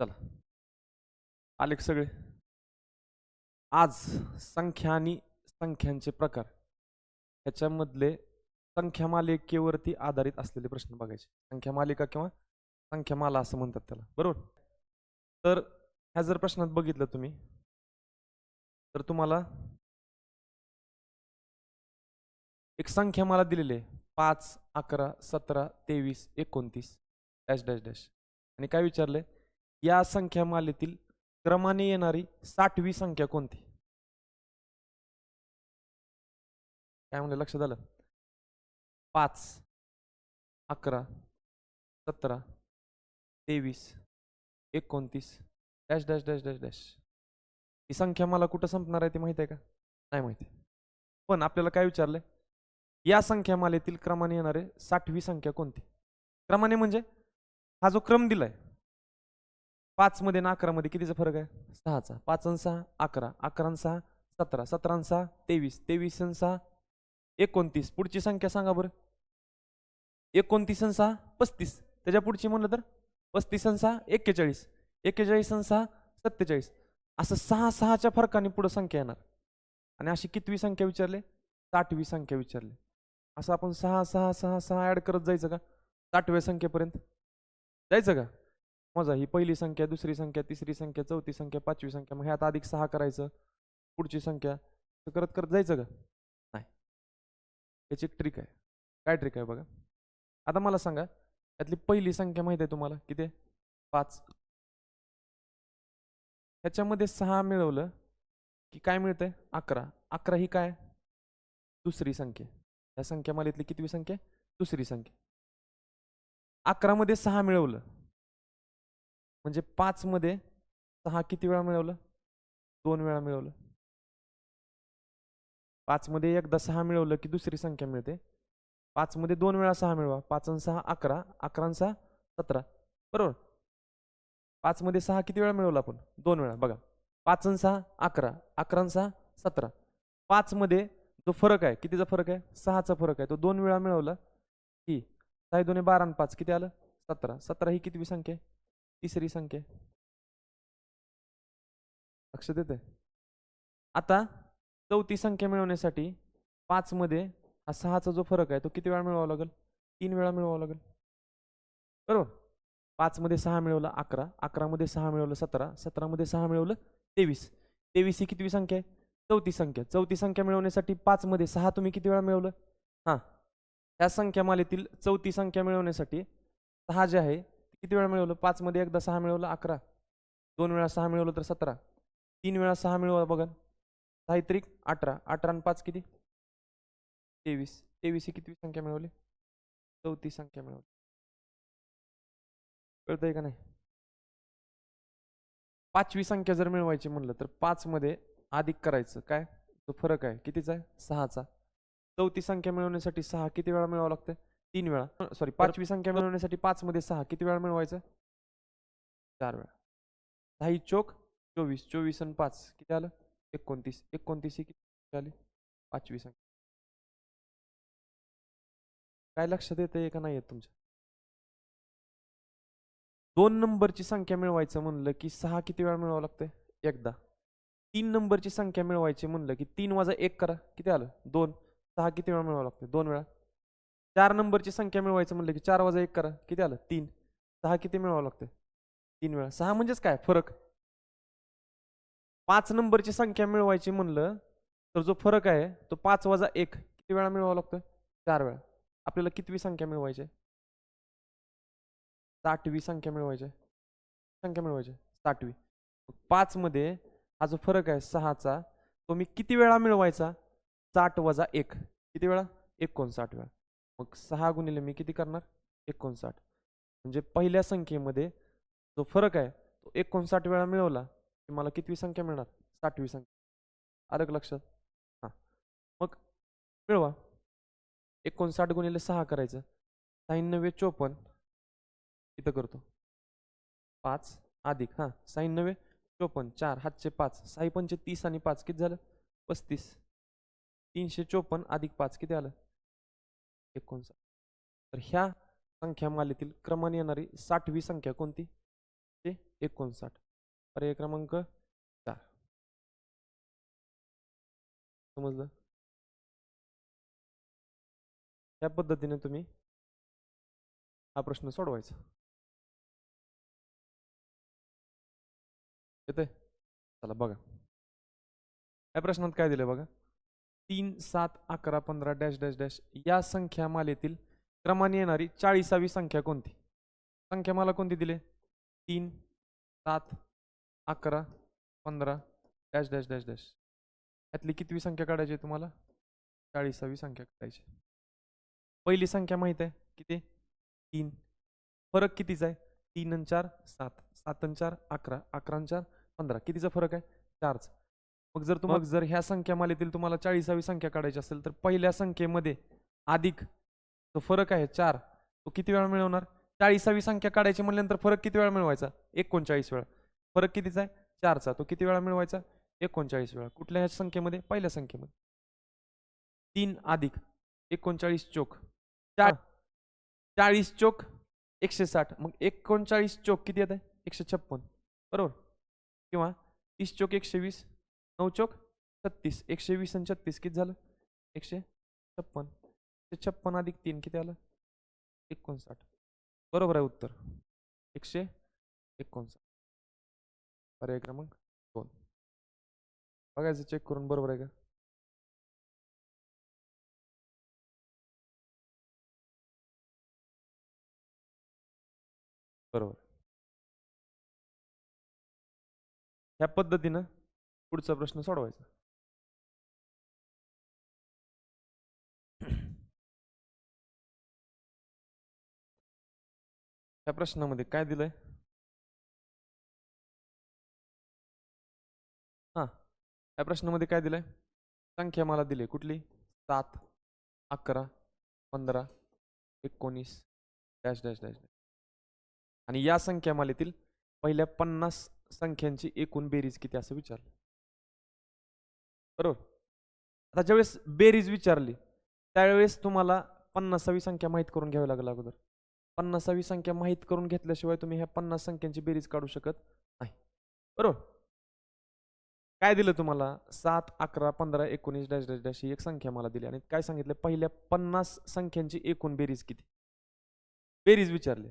चला. आले सगळे? आज संख्या आणि संख्यांचे प्रकार. ह्याच्यामधले संख्या मालिकेवरती आधारित असलेले प्रश्न बघायचे. संख्या मालिका किंवा संख्या माला असं म्हणतात त्याला. बरोबर? तर ह्या जर प्रश्नात बघितलं तुम्ही तर तुम्हाला एक संख्या मला दिलेली आहे. पाच अकरा सतरा तेवीस एकोणतीस डॅश डॅश डॅश. आणि काय विचारलंय? या संख्या मालेतील क्रमाने येणारी साठवी संख्या कोणती? काय म्हणलं? लक्षात आलं? पाच अकरा सतरा तेवीस एकोणतीस dash dash dash dash dash. ही संख्या मला कुठं संपणार आहे ती माहिती आहे का? नाही माहिती. पण आपल्याला काय विचारलंय? या संख्या मालेतील क्रमाने येणारे साठवी संख्या कोणती? क्रमाने म्हणजे हा जो क्रम दिलाय पाचमध्ये आणि अकरामध्ये कितीचा फरक आहे? सहाचा. पाच आणि सहा अकरा. अकरा सहा सतरा. सतरा सहा तेवीस. तेवीस आणि सहा एकोणतीस. पुढची संख्या सांगा बरं. एकोणतीस आणि सहा पस्तीस. त्याच्या पुढची म्हणलं तर? पस्तीस आणि सहा एक्केचाळीस. एक्केचाळीस आणि सहा सत्तेचाळीस. असं सहा सहाच्या फरकाने पुढं संख्या येणार. आणि अशी कितवी संख्या विचारले? साठवी संख्या विचारली. असं आपण सहा सहा सहा सहा ॲड करत जायचं का? साठव्या संख्येपर्यंत. जायचं का? मजा ही पहिली संख्या दुसरी संख्या तिसरी संख्या चौथी संख्या पाचवी संख्या मग ह्यात अधिक सहा करायचं पुढची संख्या असं करत करत जायचं का? नाही. याची एक ट्रिक आहे. काय ट्रिक आहे बघा. आता मला सांगा यातली पहिली संख्या माहिती आहे तुम्हाला? किती आहे? पाच. ह्याच्यामध्ये सहा मिळवलं की काय मिळतंय? अकरा. अकरा ही काय? दुसरी संख्या. या संख्या मालेतली कितवी संख्या? दुसरी संख्या. अकरामध्ये सहा मिळवलं. म्हणजे पाचमध्ये सहा किती वेळा मिळवलं? दोन वेळा मिळवलं. पाचमध्ये एकदा सहा मिळवलं की दुसरी संख्या मिळते. पाचमध्ये दोन वेळा सहा मिळवा. पाच आणि सहा अकरा. अकरा आणि सहा सतरा. बरोबर? पाचमध्ये सहा किती वेळा मिळवला आपण? दोन वेळा. बघा. पाच आणि सहा अकरा. अकरा आणि सहा सतरा. पाचमध्ये जो फरक आहे कितीचा फरक आहे? सहाचा फरक आहे. तो दोन वेळा मिळवला की सहा दोन्ही बारा आणि पाच किती आलं? सतरा. सतरा ही किती संख्या आहे? तिसरी संख्या लक्ष लक्षात आता चौथी संख्या मिळवण्यासाठी पाचमध्ये हा सहाचा जो फरक आहे तो किती वेळा मिळवावा लागेल? तीन वेळा मिळवावा लागेल. बरोबर? पाचमध्ये सहा मिळवलं अकरा. अकरामध्ये सहा मिळवलं सतरा. सतरामध्ये सहा मिळवलं तेवीस. तेवीस ही कितवी संख्या आहे? चौथी संख्या. चौथी संख्या मिळवण्यासाठी पाचमध्ये सहा तुम्ही किती वेळा मिळवलं? हां. ह्या संख्या मालेतील चौथी संख्या मिळवण्यासाठी सहा जे आहे किती वेळा मिळवलं? पाचमध्ये एकदा सहा मिळवलं अकरा. दोन वेळा सहा मिळवलं तर सतरा. तीन वेळा सहा मिळवा बघा. साहित्रिक अठरा. अठरा आणि पाच किती? तेवीस. तेवीस ही किती संख्या मिळवली? चौथी संख्या मिळवली. कळतंय का नाही? पाचवी संख्या जर मिळवायची म्हणलं तर पाचमध्ये अधिक करायचं. काय? तो फरक आहे. कितीचा आहे? सहाचा. चौथी संख्या मिळवण्यासाठी सहा किती वेळा मिळवावं लागतं? तीन वेळा. सॉरी पाचवी संख्या मिळवण्यासाठी पाच मध्ये सहा. किती वेळा मिळवायचं? चार वेळा. दहा ही चोक चोवीस. चोवीस आणि पाच. किती आलं? एकोणतीस. एकोणतीस ही किती आली? पाचवी संख्या. काय लक्षात येतंय का नाही येत तुमच्या? दोन नंबरची संख्या मिळवायचं म्हणलं की सहा किती वेळा मिळवावं लागतंय? एकदा. तीन नंबरची संख्या मिळवायची म्हणलं की तीन वाजा एक करा. किती आलं? दोन. सहा किती वेळा मिळवावं लागतं दोन वेळा. चार नंबरची संख्या मिळवायचं म्हणलं की चार वाजा एक करा. किती आलं? तीन. सहा किती मिळवावं लागतं? तीन वेळा. सहा म्हणजेच काय? फरक. पाच नंबरची संख्या मिळवायची म्हणलं तर जो फरक आहे तो पाच वाजा एक किती वेळा मिळवावा लागतो? चार वेळा. आपल्याला कितवी संख्या मिळवायची आहे? साठवी संख्या मिळवायची आहे. संख्या मिळवायची आहे, साठवी. पाचमध्ये हा जो फरक आहे सहाचा तो मी किती वेळा मिळवायचा? साठ वजा एक. किती वेळा? एकोणसाठ वेळा. मग सहा गुणिले मी किती करणार? एकोणसाठ. म्हणजे पहिल्या संख्येमध्ये जो फरक आहे तो एकोणसाठ वेळा मिळवला की मला कितवी संख्या मिळणार? साठवी संख्या. आलं लक्षात? हां. मग मिळवा. एकोणसाठ गुणिले सहा करायचं. साईन चोपन्न. इथं करतो. पाच अधिक हां साईन चोपन्न चार हातचे पाच साई पंचे तीस आणि पाच किती झालं? पस्तीस. तीनशे चोपन्न अधिक पाच किती आलं? एकोणसाठ. तर ह्या संख्या मालेतील क्रमाने येणारी साठवी संख्या कोणती? ते एकोणसाठ. पर्याय क्रमांक चार. समजलं? या पद्धतीने तुम्ही हा प्रश्न सोडवायचा. येते चला बघा. या प्रश्नात काय दिलं बघा? तीन सात अकरा पंधरा डॅश डॅश डॅश या संख्या मालेतील क्रमाने येणारी चाळीसावी संख्या कोणती? संख्या मला कोणती दिली? तीन सात अकरा पंधरा डॅश डॅश डॅश डॅश. यातली कितवी संख्या काढायची आहे तुम्हाला? चाळीसावी संख्या काढायची पहिली संख्या माहीत आहे? किती? तीन. फरक कितीचा आहे? तीन आणि चार सात. सात आणि चार अकरा. अकरा आणि चार पंधरा. कितीचा फरक आहे? चारचा. मग जर तुम्हाला जर ह्या संख्या मालेतील तुम्हाला चाळीसावी संख्या काढायची असेल तर पहिल्या संख्येमध्ये अधिक जो फरक आहे चार तो किती वेळा मिळवणार? चाळीसावी संख्या काढायची म्हणल्यानंतर फरक किती वेळा मिळवायचा? एकोणचाळीस वेळा. फरक कितीचा आहे? चारचा. तो किती वेळा मिळवायचा? एकोणचाळीस वेळा. कुठल्या ह्या संख्येमध्ये? पहिल्या संख्येमध्ये. तीन अधिक एकोणचाळीस चोक चार. चाळीस चोक एकशे साठ. मग एकोणचाळीस चोक किती येत आहे? एकशे छप्पन. बरोबर? किंवा तीस चोक एकशे वीस. नऊ चौक छत्तीस. एकशे वीस आणि छत्तीस किती झालं? एकशे छप्पन. एकशे छप्पन अधिक तीन किती आलं? एकोणसाठ. बरोबर आहे उत्तर. एकशे एकोणसाठ. पर्याय क्रमांक दोन. बघायचं चेक करून बरोबर आहे का? बरोबर. ह्या पद्धतीनं पुढचा प्रश्न सोडवायचा. त्या प्रश्नामध्ये काय दिलंय? हा. या प्रश्नामध्ये काय दिलंय? संख्या मला दिली कुठली? सात अकरा पंधरा एकोणीस डॅश डॅश डॅश आणि या संख्या मालेतील पहिल्या पन्नास संख्यांची एकूण बेरीज किती असं विचारलं. बरोबर? आता ज्यावेळेस बेरीज विचारली त्यावेळेस तुम्हाला पन्नासावी संख्या माहीत करून घ्यावी लागेल अगोदर. पन्नासावी संख्या माहीत करून घेतल्याशिवाय तुम्ही ह्या पन्नास संख्यांची बेरीज काढू शकत नाही. बरोबर? काय दिलं तुम्हाला? सात अकरा पंधरा एकोणीस डॅश डॅश डॅश ही एक संख्या मला दिली आणि काय सांगितलं? पहिल्या पन्नास संख्यांची एकूण बेरीज किती? बेरीज विचारली.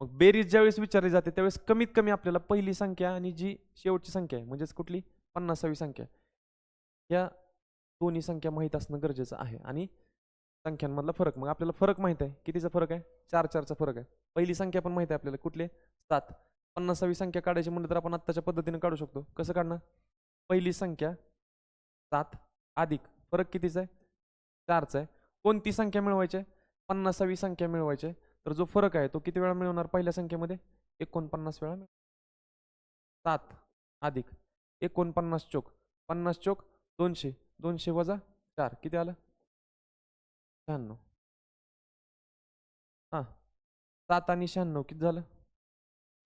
मग बेरीज ज्यावेळेस विचारली जाते त्यावेळेस कमीत कमी आपल्याला पहिली संख्या आणि जी शेवटची संख्या आहे म्हणजेच कुठली? पन्नासावी संख्या. या दोन्ही संख्या माहीत असणं गरजेचं आहे. आणि संख्यांमधला फरक मग आपल्याला फरक माहीत आहे. कितीचा फरक आहे? चार चारचा फरक आहे. पहिली संख्या पण माहीत आहे आपल्याला. कुठले? सात. पन्नासावी संख्या काढायची म्हणलं तर आपण आत्ताच्या पद्धतीने काढू शकतो. कसं काढणार पहिली संख्या सात अधिक. फरक कितीचा आहे? चारचा आहे. कोणती संख्या मिळवायची आहे? पन्नासावी संख्या मिळवायची आहे. तर जो फरक आहे तो किती वेळा मिळवणार पहिल्या संख्येमध्ये? एकोणपन्नास वेळा मिळ सात अधिक. एकोणपन्नास चोक. पन्नास चोक दोनशे दोनशे वजा चार. किती आलं? शहाण्णव. हां. सात आणि शहाण्णव किती झालं?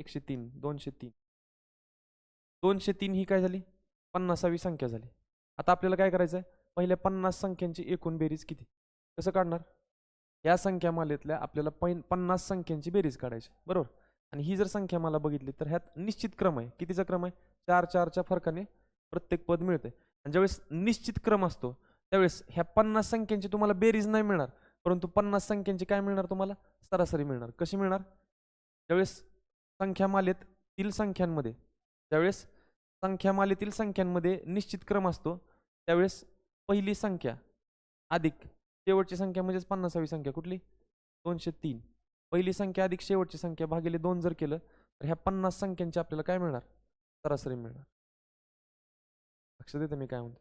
एकशे तीन दोनशे तीन. दोनशे तीन ही काय झाली? पन्नासावी संख्या झाली. आता आपल्याला काय करायचं आहे? पहिल्या पन्नास संख्यांची एकूण बेरीज किती? कसं काढणार? या संख्या मालेतल्या आपल्याला पैन पन्नास संख्यांची बेरीज काढायची. बरोबर? आणि ही जर संख्या मला बघितली तर ह्यात निश्चित क्रम आहे. कितीचा क्रम आहे? चार चारच्या फरकाने प्रत्येक पद मिळते आणि ज्यावेळेस निश्चित क्रम असतो त्यावेळेस ह्या पन्नास संख्यांची तुम्हाला बेरीज नाही मिळणार. परंतु पन्नास संख्यांची काय मिळणार तुम्हाला? सरासरी मिळणार. कशी मिळणार? ज्यावेळेस संख्यामालेतील संख्यांमध्ये ज्यावेळेस संख्यामालेतील संख्यांमध्ये निश्चित क्रम असतो त्यावेळेस पहिली संख्या अधिक शेवटची संख्या म्हणजेच पन्नासावी संख्या कुठली? दोनशे तीन. पहिली संख्या अधिक शेवटची संख्या भागिले दोन जर केलं तर ह्या पन्नास संख्यांची आपल्याला काय मिळणार? सरासरी मिळणार. लक्ष येतं मी काय म्हणतो?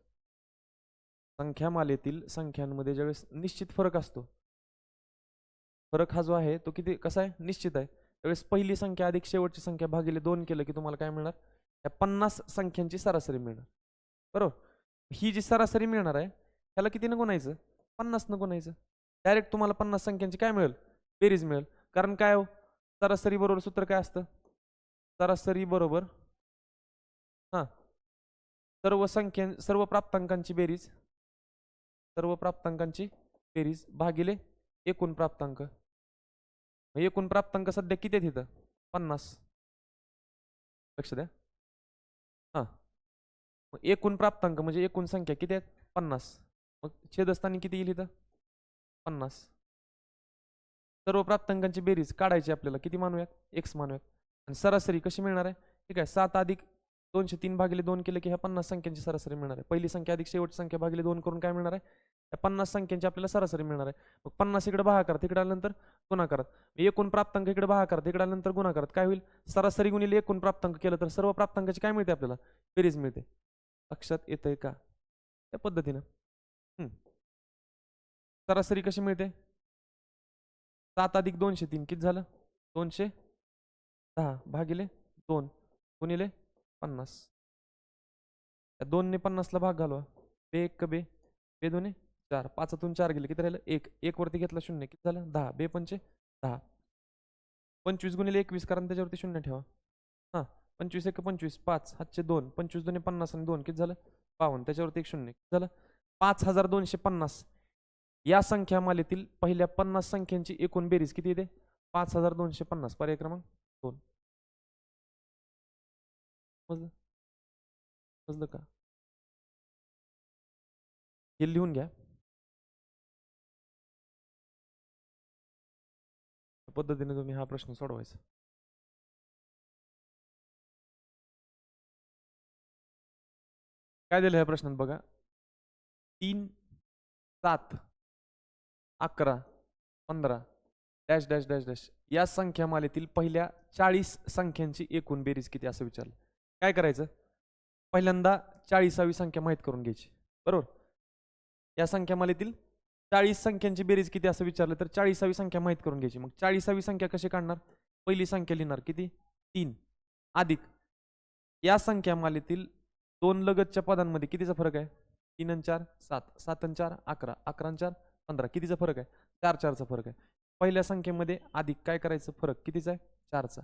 संख्या मालेतील संख्यांमध्ये ज्यावेळेस निश्चित फरक असतो फरक हा जो आहे तो किती कसा आहे? निश्चित आहे. त्यावेळेस पहिली संख्या अधिक शेवटची संख्या भागिले दोन केलं की तुम्हाला काय मिळणार? या पन्नास संख्यांची सरासरी मिळणार. बरोबर? ही जी सरासरी मिळणार आहे त्याला किती न गुणायचं? पन्नास न गुणायचं. डायरेक्ट तुम्हाला पन्नास संख्यांची काय मिळेल? बेरीज मिळेल. कारण काय हो? सरासरी बरोबर सूत्र काय असतं? सरासरी बरोबर हां. सर्व संख्या सर्व प्राप्तांकांची बेरीज सर्व प्राप्तांकांची बेरीज भागिले एकूण प्राप्तांक. एकूण प्राप्तांक सध्या किती आहेत इथं? पन्नास. लक्ष द्या. हां. मग एकूण प्राप्तांक म्हणजे एकूण संख्या किती आहेत? पन्नास. मग छेदस्थानी किती येईल इथं? पन्नास. सर्व प्राप्तांकांची बेरीज काढायची आपल्याला किती मानूयात? एक्स मानूयात. आणि सरासरी कशी मिळणार आहे? ठीक आहे सात अधिक दोनशे तीन भागिले दोन केले की ह्या पन्नास संख्यांची सरासरी मिळणार आहे. पहिली संख्या अधिक शेवटची संख्या भागिले दोन करून काय मिळणार आहे? या पन्नास संख्यांची आपल्याला सरासरी मिळणार आहे. मग पन्नास इकडे बहा करा तिकडे आल्यानंतर गुणाकारात एकूण प्राप्तांक इकडे बहा करा तिकडे आल्यानंतर गुणाकारात काय होईल? सरासरी गुणिले एकूण प्राप्तांक केलं तर सर्व प्राप्तांकाची काय मिळते आपल्याला? बेरीज मिळते. लक्षात येतंय का? त्या पद्धतीनं. सरासरी कशी मिळते? सात अधिक दोनशे तीन किती झालं? दोनशे दहा भागिले दोन गुणिले पन्नास. या दोनने पन्नासला भाग घालवा. बे एक बे. बे दोन्ही चार. पाचातून चार गेले. किती राहिलं? एक. एक वरती घेतला शून्य. किती झालं? दहा. बे पंचे दहा. पंचवीस गुणिले एकवीस कारण त्याच्यावरती शून्य ठेवा. हां. पंचवीस एक पंचवीस. पाच. हातचे दोन. पंचवीस दोन्ही पन्नास आणि दोन. किती झालं? बावन्न. त्याच्यावरती एक शून्य. किती झालं? पाच हजार दोनशे पन्नास. या संख्या मालेतील पहिल्या पन्नास संख्यांची एकूण बेरीज किती येते? पाच हजार दोनशे पन्नास. पर्याय क्रमांक समजलं? समजलं का? हे लिहून घ्या. पद्धतीने तुम्ही हा प्रश्न सोडवायचा. काय दिलं ह्या प्रश्नात बघा? तीन सात अकरा पंधरा डॅश डॅश डॅश डॅश. या संख्या मालेतील पहिल्या चाळीस संख्यांची एकूण बेरीज किती असं विचारलं. काय करायचं? पहिल्यांदा चाळीसावी संख्या माहीत करून घ्यायची. बरोबर? या संख्या मालेतील चाळीस संख्यांची बेरीज किती असं विचारलं तर चाळीसावी संख्या माहीत करून घ्यायची. मग चाळीसावी संख्या कशी काढणार? पहिली संख्या लिहिणार. किती? तीन. अधिक. या संख्या मालेतील दोन लगतच्या पदांमध्ये कितीचा फरक आहे? तीन आणि चार सात. सात आणि चार अकरा. अकरा आणि चार पंधरा. कितीचा फरक आहे? चार चारचा फरक आहे. पहिल्या संख्येमध्ये अधिक काय करायचं? फरक कितीचा आहे? चारचा.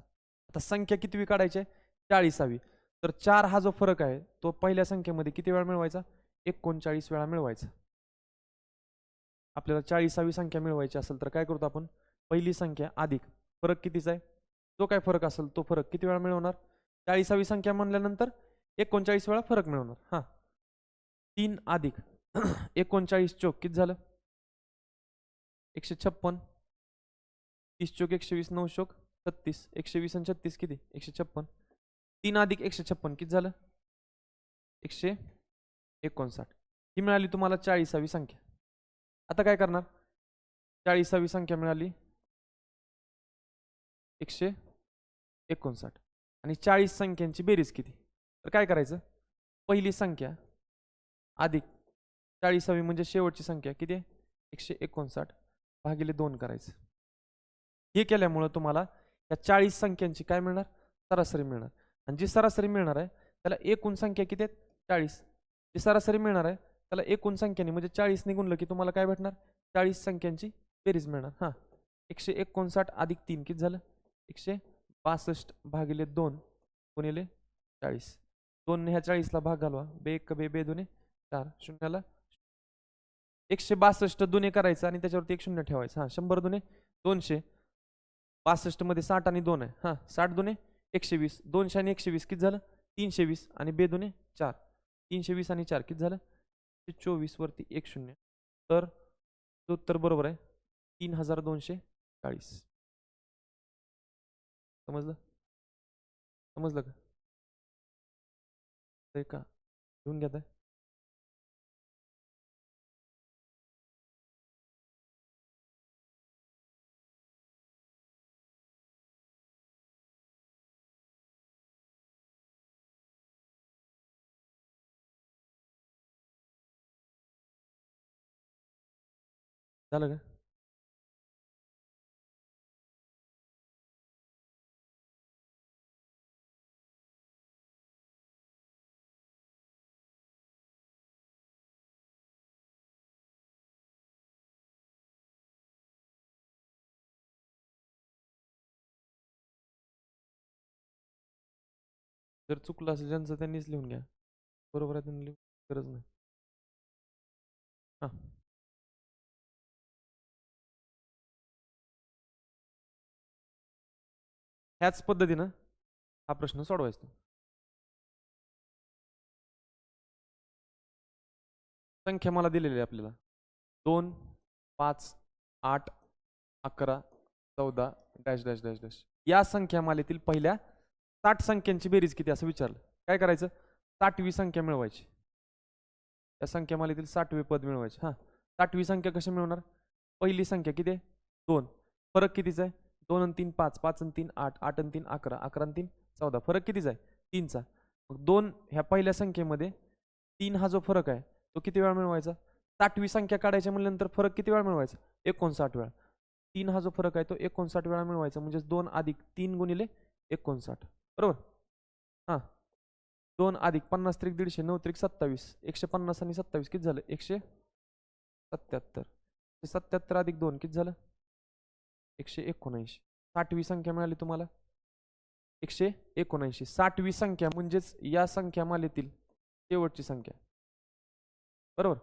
आता संख्या कितवी काढायची आहे? चाळीसावी. तर चार हा जो फरक आहे तो पहिल्या संख्येमध्ये किती वेळा मिळवायचा? एकोणचाळीस वेळा मिळवायचा. आपल्याला चाळीसावी संख्या मिळवायची असेल तर काय करतो आपण? पहिली संख्या अधिक. फरक कितीचा आहे? जो काय फरक असेल तो फरक किती वेळा मिळवणार? चाळीसावी संख्या म्हणल्यानंतर एकोणचाळीस वेळा फरक मिळवणार. हां. तीन अधिक. एकोणचाळीस चोक किती झालं? एकशे छप्पन. तीस चोक एकशे वीस नऊ चोक छत्तीस. एकशे वीस आणि छत्तीस किती? एकशे छप्पन. तीन अधिक एकशे छप्पन. किती झालं? एकशे एकोणसाठ. ही मिळाली तुम्हाला चाळीसावी संख्या. आता काय करणार? चाळीसावी संख्या मिळाली एकशे एकोणसाठ. आणि चाळीस संख्यांची बेरीज किती? तर काय करायचं? पहिली संख्या अधिक चाळीसावी म्हणजे शेवटची संख्या किती आहे? एकशे एकोणसाठ भागिले दोन करायचं. हे केल्यामुळं तुम्हाला या चाळीस संख्यांची काय मिळणार? सरासरी मिळणार. आणि जी सरासरी मिळणार आहे त्याला एकूण संख्या किती आहेत? चाळीस. जी सरासरी मिळणार आहे त्याला एकूण संख्याने म्हणजे चाळीस गुणलं की तुम्हाला काय भेटणार? चाळीस संख्यांची बेरीज मिळणार. हां. एकशे एकोणसाठ अधिक तीन किती झालं? एकशे बासष्ट भागिले दोन गुणिले चाळीस. दोन ह्या चाळीसला भाग घालवा. बे एक बे बे दोन्ही चार शून्याला एकशे बासष्ट दुने करायचं आणि त्याच्यावरती एक शून्य ठेवायचं. हां शंभर दुने दोनशे. बासष्टमध्ये साठ आणि दोन आहे. हां साठ दुने एकशे वीस. दोनशे आणि एकशे वीस किती झालं? तीनशे वीस आणि बेदुने चार. तीनशे वीस आणि चार किती झालं? चोवीस चोवीसवरती एक शून्य. तर उत्तर बरोबर आहे. तीन हजार दोनशे चाळीस. समजलं? समजलं का? ते का घेऊन घेत झालं का? जर चुकलं असेल ज्यांचं त्यांनीच लिहून घ्या. बरोबर आहे त्यांनी लिहून गरज नाही. हां. ह्याच पद्धतीनं हा प्रश्न सोडवायचा. संख्या मला दिलेली आहे आपल्याला. दोन पाच आठ अकरा चौदा डॅश डॅश डॅश डॅश. या संख्या मालेतील पहिल्या साठ संख्यांची बेरीज किती असं विचारलं. काय करायचं? साठवी संख्या मिळवायची. या संख्या मालेतील साठवे पद मिळवायचे. हां. साठवी संख्या कशी मिळवणार? पहिली संख्या किती आहे? दोन. फरक कितीचा आहे? दोन आणि तीन पाच पाच आणि तीन आठ आठ आणि तीन अकरा अकरा आणि तीन चौदा. फरक कितीचा आहे? तीनचा. मग दोन ह्या पहिल्या संख्येमध्ये तीन हा जो फरक आहे तो किती वेळा मिळवायचा? साठवी संख्या काढायच्या म्हणल्यानंतर फरक किती वेळा मिळवायचा? एकोणसाठ वेळा. तीन हा जो फरक आहे तो एकोणसाठ वेळा मिळवायचा. म्हणजे दोन अधिक तीन गुणिले एकोणसाठ. बरोबर? हां. दोन अधिक पन्नास त्रिक दीडशे नऊ त्रिक सत्तावीस. एकशे पन्नास आणि सत्तावीस किती झालं? एकशे सत्याहत्तर. ते सत्याहत्तर अधिक दोन किती झालं? एकशे एकोणऐंशी. साठवी संख्या मिळाली तुम्हाला? एकशे एकोणऐंशी. साठवी संख्या म्हणजेच या संख्या मालेतील शेवटची संख्या. बरोबर?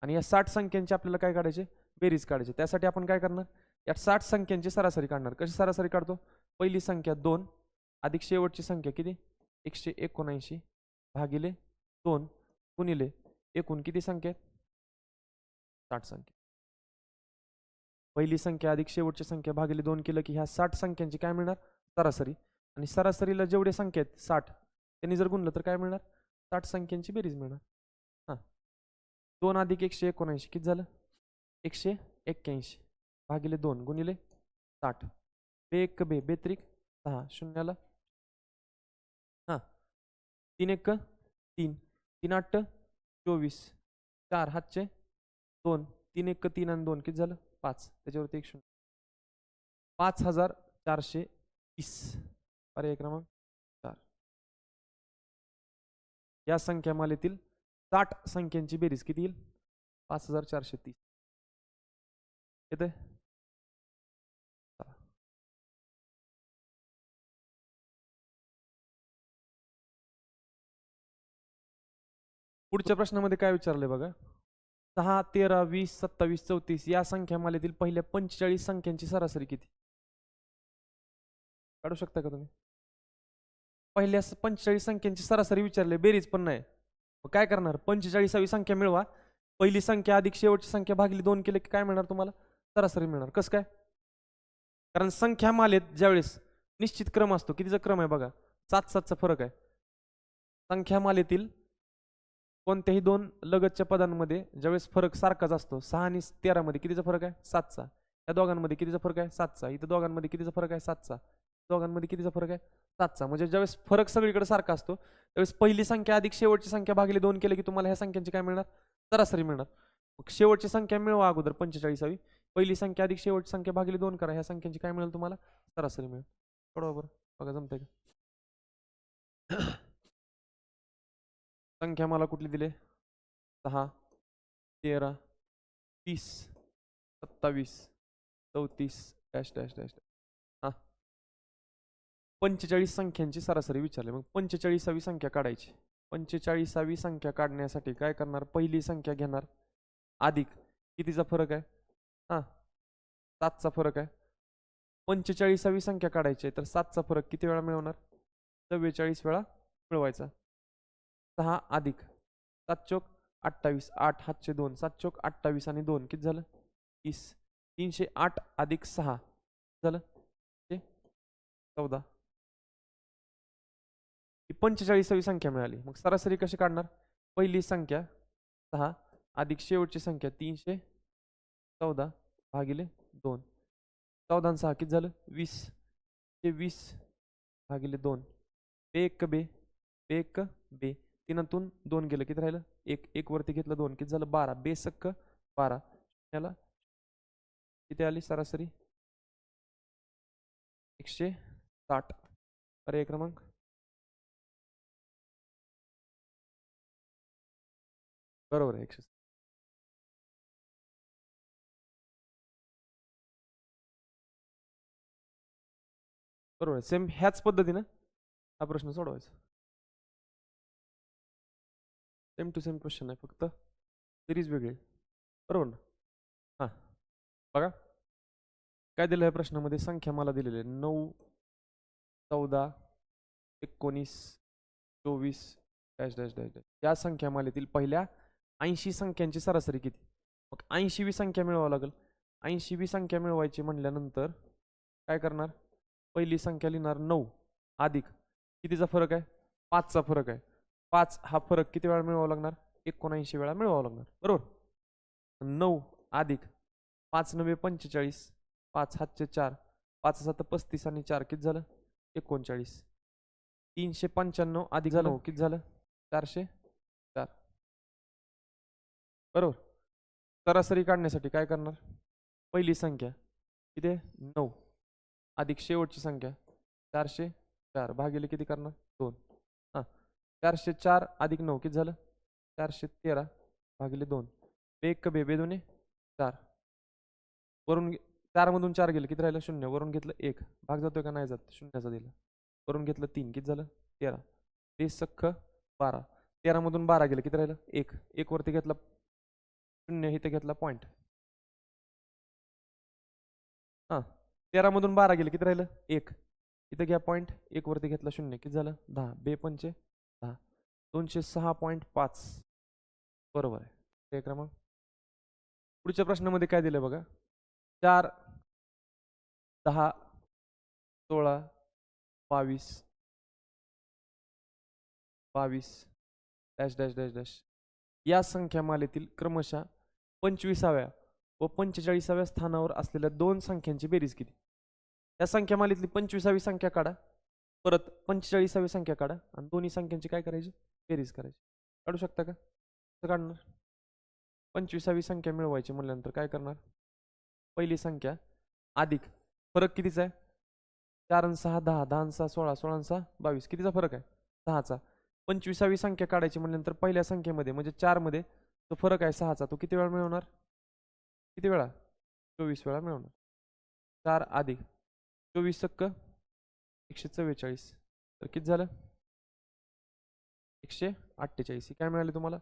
आणि या साठ संख्यांची आपल्याला काय काढायचे? बेरीज काढायचे. त्यासाठी आपण काय करणार? या साठ संख्यांची सरासरी काढणार. कशी सरासरी काढतो? पहिली संख्या दोन अधिक शेवटची संख्या किती? एकशे एकोणऐंशी भागिले दोन गुणिले एकूण किती संख्या आहेत? साठ संख्या. पहिली संख्या अधिक शेवटची संख्या भागिले दोन केलं की ह्या साठ संख्यांची काय मिळणार? सरासरी. आणि सरासरीला जेवढे संख्या आहेत साठ त्यांनी जर गुणलं तर काय मिळणार? साठ संख्यांची बेरीज मिळणार. हां. दोन अधिक एकशे एकोणऐंशी किती झालं? एकशे एक्क्याऐंशी भागिले दोन गुणिले साठ. बे एक बे बेत्रिक सहा शून्याला. हां. तीन एक तीन. तीन आठ चोवीस. चार हातचे दोन. तीन एक तीन आणि दोन किती झालं? पाच. त्याच्यावरती एक शून्य. पाच हजार चारशे तीस पर्याय क्रमांक चार. या संख्या मालेतील साठ संख्यांची बेरीज किती येईल? पाच हजार चारशे तीस. येते पुढच्या प्रश्नामध्ये काय विचारलंय बघा? सहा तेरा वीस सत्तावीस चौतीस या संख्या मालेतील पहिल्या पंचेचाळीस संख्यांची सरासरी किती? काढू शकता का तुम्ही? पहिल्या पंचेचाळीस संख्यांची सरासरी विचारले बेरीज पण नाही. मग काय करणार? पंचेचाळीसावी संख्या मिळवा. पहिली संख्या अधिक शेवटची संख्या भागली दोन केले की काय मिळणार तुम्हाला? सरासरी मिळणार. कसं काय? कारण संख्या मालेत ज्यावेळेस निश्चित क्रम असतो कितीचा क्रम आहे बघा? सात सातचा फरक आहे. संख्या मालेतील कोणत्याही दोन लगतच्या पदांमध्ये ज्यावेळेस फरक सारखाच असतो सहा आणि तेरामध्ये कितीचा फरक आहे? सातचा. या दोघांमध्ये कितीचा फरक आहे? सातचा. इथं दोघांमध्ये कितीचा फरक आहे? सातचा. दोघांमध्ये कितीचा फरक आहे? सातचा. म्हणजे ज्यावेळेस फरक सगळीकडे सारखा असतो त्यावेळेस पहिली संख्या अधिक शेवटची संख्या भागली दोन केले की तुम्हाला ह्या संख्यांची काय मिळणार? सरासरी मिळणार. मग शेवटची संख्या मिळवा अगोदर पंचेचाळीसावी. पहिली संख्या अधिक शेवटची संख्या भागली दोन करा ह्या संख्यांची काय मिळेल तुम्हाला? सरासरी मिळेल. बरोबर बघा जमतंय का? संख्या मला कुठली दिले? सहा तेरा तीस सत्तावीस चौतीस डॅश डॅश डॅश हां. पंचेचाळीस संख्यांची सरासरी विचारली. मग पंचेचाळीसावी संख्या काढायची. पंचेचाळीसावी संख्या काढण्यासाठी काय करणार? पहिली संख्या घेणार. अधिक. कितीचा फरक आहे? हां. सातचा फरक आहे. पंचेचाळीसावी संख्या काढायची आहे तर सातचा फरक किती वेळा मिळवणार? चव्वेचाळीस वेळा मिळवायचा. सहा अधिक सात चोक अठ्ठावीस आठ हातचे दोन. सात चोक अठ्ठावीस आणि दोन. किती झालं? तीस. तीनशे आठ अधिक सहा. झालं? ते चौदा. ही पंचेचाळीसावी संख्या मिळाली. मग सरासरी कशी काढणार? पहिली संख्या सहा अधिक शेवटची संख्या तीनशे चौदा भागिले दोन. चौदा सहा किती झालं? वीस. ते वीस भागिले दोन. बे एक बे. बे एक बे. तीनातून दोन गेलं. किती राहिलं? एक एक वरती घेतलं दोन. किती झालं? बारा. बेसक्क बारा. याला किती आली सरासरी? एकशे साठ. पर्याय क्रमांक? बरोबर आहे. एकशे बरोबर आहे. सेम ह्याच पद्धतीनं हा प्रश्न सोडवायचा. सेम टू सेम क्वेश्चन आहे फक्त सिरीज वेगळी बरोबर ना? हां. बघा. काय दिलं आहे प्रश्नामध्ये? संख्या मला दिलेली आहे. नऊ चौदा एकोणीस चोवीस डॅश डॅश डॅश डॅश. या संख्या मालेतील पहिल्या ऐंशी संख्यांची सरासरी किती? मग ऐंशीवी संख्या मिळवावं लागेल. ऐंशीवी संख्या मिळवायची म्हणल्यानंतर काय करणार? पहिली संख्या लिहिणार नऊ. अधिक. कितीचा फरक आहे? पाचचा फरक आहे. पाच हा फरक किती वेळा मिळवावा लागणार? एकोणऐंशी वेळा मिळवावा लागणार. बरोबर? नऊ अधिक पाच नव्हे पंचेचाळीस. पाच हातचे चार. पाच सात पस्तीस आणि चार किती झालं? एकोणचाळीस. तीनशे पंच्याण्णव अधिक झालं किती झालं? चारशे चार. बरोबर? सरासरी काढण्यासाठी काय करणार? पहिली संख्या किती आहे? नऊ. अधिक शेवटची संख्या चारशे चार. भागिले किती करणार? दोन. चारशे चार अधिक नऊ किती झालं? चारशे तेरा भागिले दोन. एक बे बे दोन्ही? चार. वरून घे- चारमधून चार गेलं किती राहिलं? शून्य. वरून घेतलं एक. भाग जातोय का? नाही जात. शून्याचा दिला. वरून घेतलं तीन. किती झालं? तेरा. ते सख्ख बारा. तेरामधून बारा गेलं किती राहिलं? एक. एक वरती घेतला शून्य. इथे घेतला पॉईंट हां. तेरामधून बारा गेलं किती राहिलं? एक. इथं घ्या पॉईंट एक वरती घेतला शून्य. किती झालं? दहा. बे पंचे दोनशे सहा पॉईंट पाच. बरोबर आहे. ते क्रमांक. पुढच्या प्रश्नामध्ये काय दिलं बघा? चार दहा सोळा बावीस बावीस डॅश डॅश डॅश डॅश. या संख्यामालेतील क्रमशः पंचवीसाव्या व पंचेचाळीसाव्या स्थानावर असलेल्या दोन संख्यांची बेरीज किती या संख्यामालेतली पंचवीसावी संख्या काढा. परत पंचेचाळीसावी संख्या काढा आणि दोन्ही संख्यांची काय करायची? बेरीज करायची. काढू शकता का? कसं काढणार. पंचवीसावी संख्या मिळवायची म्हटल्यानंतर काय करणार? पहिली संख्या अधिक. फरक कितीचा आहे? चार आणि सहा दहा दहा आणि सहा सोळा सोळा आणि सहा बावीस. कितीचा फरक आहे? सहाचा. पंचवीसावी संख्या काढायची म्हटल्यानंतर पहिल्या संख्येमध्ये म्हणजे चारमध्ये तो फरक आहे सहाचा तो किती वेळा मिळवणार? किती वेळा? चोवीस वेळा मिळवणार. चार अधिक. चोवीस सक्क. एकशे चव्वेचाळीस तर किती झालं? एकशे अठ्ठेचाळीस. ही काय मिळाली तुम्हाला?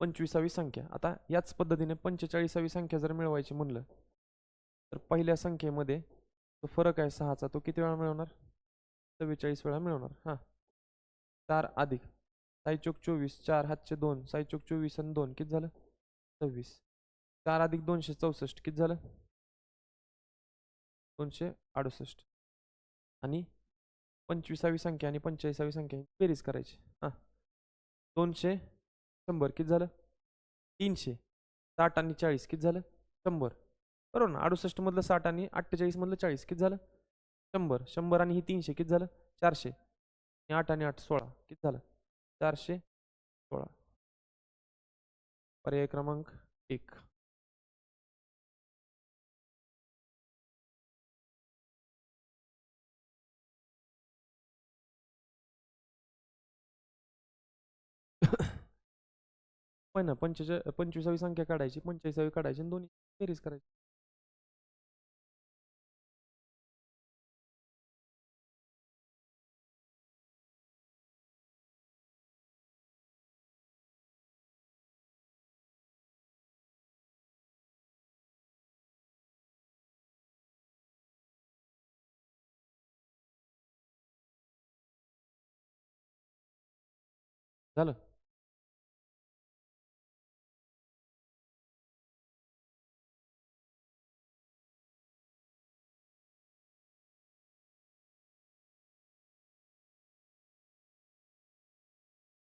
पंचवीसावी संख्या. आता याच पद्धतीने पंचेचाळीसावी संख्या जर मिळवायची म्हणलं तर पहिल्या संख्येमध्ये तो फरक आहे सहाचा तो किती वेळा मिळवणार? चव्वेचाळीस वेळा मिळवणार. हां. चार अधिक. साईचोक चोवीस. चार हातचे दोन. साईचोक चोवीस आणि दोन. किती झालं? सव्वीस. चार अधिक दोनशे चौसष्ट. किती झालं? दोनशे अडुसष्ट. आणि पंचवीसावी संख्या आणि पंचेचाळीसावी संख्या बेरीज करायची. हां. दोनशे शंभर किती झालं? तीनशे. साठ आणि चाळीस किती झालं? शंभर. बरोबर ना? अडुसष्टमधलं साठ आणि अठ्ठेचाळीसमधलं चाळीस किती झालं? शंभर. शंभर आणि ही तीनशे किती झालं? चारशे. आणि आठ आणि आठ सोळा किती झालं? चारशे सोळा. पर्याय क्रमांक एक. पण ना पंचेचाळीस पंचवीसावी संख्या काढायची पंचेचाळीसावी काढायची आणि दोन्ही बेरीज करायची. झालं.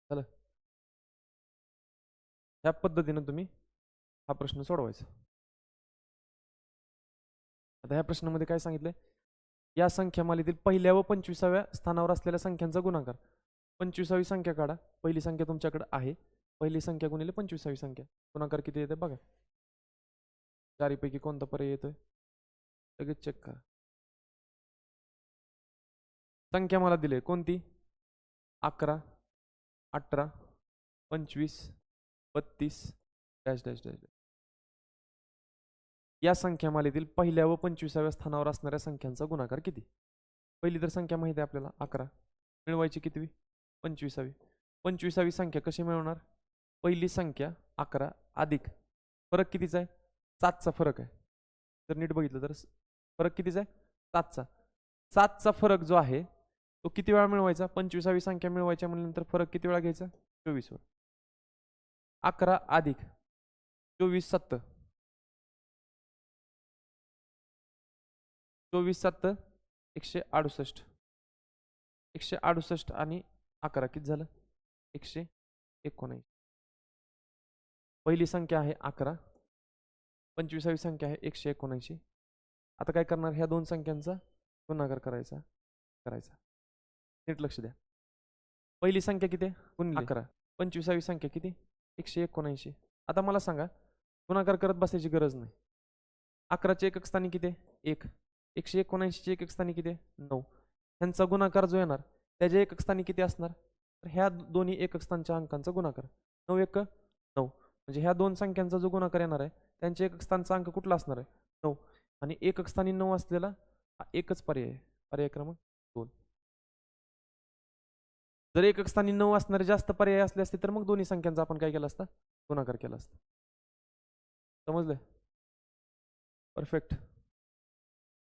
झालं. ह्या पद्धतीनं तुम्ही हा प्रश्न सोडवायचा. आता ह्या प्रश्नामध्ये काय सांगितलंय? या संख्यामालेतील पहिल्या व पंचवीसाव्या स्थानावर असलेल्या संख्यांचा गुणाकार. पंचवीसावी संख्या काढा. पहिली संख्या तुमच्याकडे आहे. पहिली संख्या गुणिले पंचवीसावी संख्या. गुणाकार किती येते बघा. चारीपैकी कोणता पर्याय येतोय? लगेच चेक करा. संख्या मला दिली कोणती? अकरा अठरा पंचवीस बत्तीस डॅश डॅश डॅश या संख्यामालेतील पहिल्या व पंचवीसाव्या स्थानावर असणाऱ्या संख्यांचा गुणाकार किती? पहिली तर संख्या माहिती आहे आपल्याला. अकरा. मिळवायची कितवी? पंचवीसावी. पंचवीसावी संख्या कशी मिळवणार? पहिली संख्या अकरा अधिक. फरक कितीचा आहे? सातचा फरक आहे. जर नीट बघितलं तर फरक कितीचा आहे? सातचा. सातचा फरक जो आहे तो किती वेळा मिळवायचा? पंचवीसावी संख्या मिळवायच्या म्हणल्यानंतर फरक किती वेळा घ्यायचा? चोवीस वेळा अकरा अधिक. चोवीस सत्त. चोवीस सत्त एकशे अडुसष्ट. एकशे अडुसष्ट आणि अकरा किती झालं? एकशे एकोणऐंशी. पहिली संख्या आहे अकरा. पंचवीसावी संख्या आहे एकशे एकोणऐंशी. आता काय करणार? ह्या दोन संख्यांचा गुणाकार करायचा करायचा. नीट लक्ष द्या. पहिली संख्या किती आहे? गुणले. अकरा. पंचवीसावी संख्या किती? एकशे एकोणऐंशी. आता मला सांगा गुणाकार करत बसायची गरज नाही. अकराचे एकक स्थानी किती एक. एकशे एकोणऐंशीचे एकक स्थानी किती नऊ. ह्यांचा गुणाकार जो येणार त्याच्या एकक स्थानी किती असणार? तर ह्या दोन्ही एकक स्थानच्या अंकांचा गुणाकार. नऊ एक नऊ. म्हणजे ह्या दोन संख्यांचा जो गुणाकार येणार आहे त्यांच्या एकक स्थानचा अंक कुठला असणार आहे? नऊ. आणि एकक स्थानी नऊ असलेला हा एकच पर्याय पर्याय क्रमांक दोन. जर एकक स्थानी नऊ असणारे जास्त पर्याय असले असते तर मग दोन्ही संख्यांचा आपण काय केला असता? गुणाकार केला असता. समजलं? परफेक्ट.